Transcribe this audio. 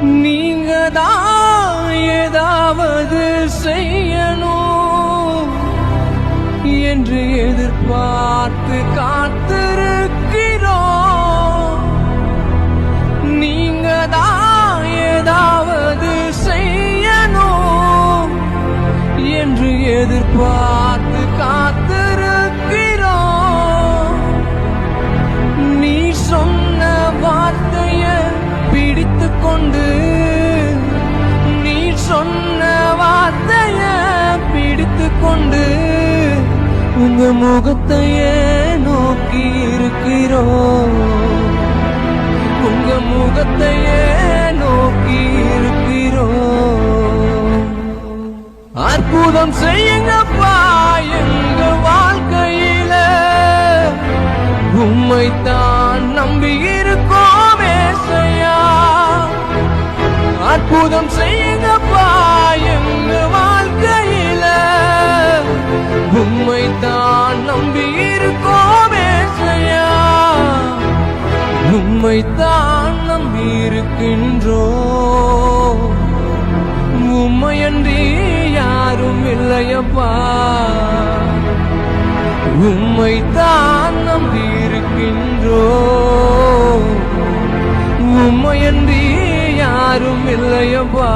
நீங்க தான் ஏதாவது செய்யணும் என்று எதிர்பார்த்து காத்திருக்கிறோம். நீங்க தான் ஏதாவது செய்யணும் என்று எதிர்பார்த்து உங்க முகத்தையே நோக்கி இருக்கிறோம். உங்க முகத்தையே நோக்கி இருக்கிறோம். அற்புதம் செய்யுங்கப்பா எங்க வாழ்க்கையில. உம்மைத்தான் உம்மைத்தான் நம்பி இருக்கின்றோம். உம்மையன்றி யாரும் இல்லையப்பா. உம்மைத்தான் நம்பி இருக்கின்றோ உம்மையன்றி யாரும் இல்லையப்பா.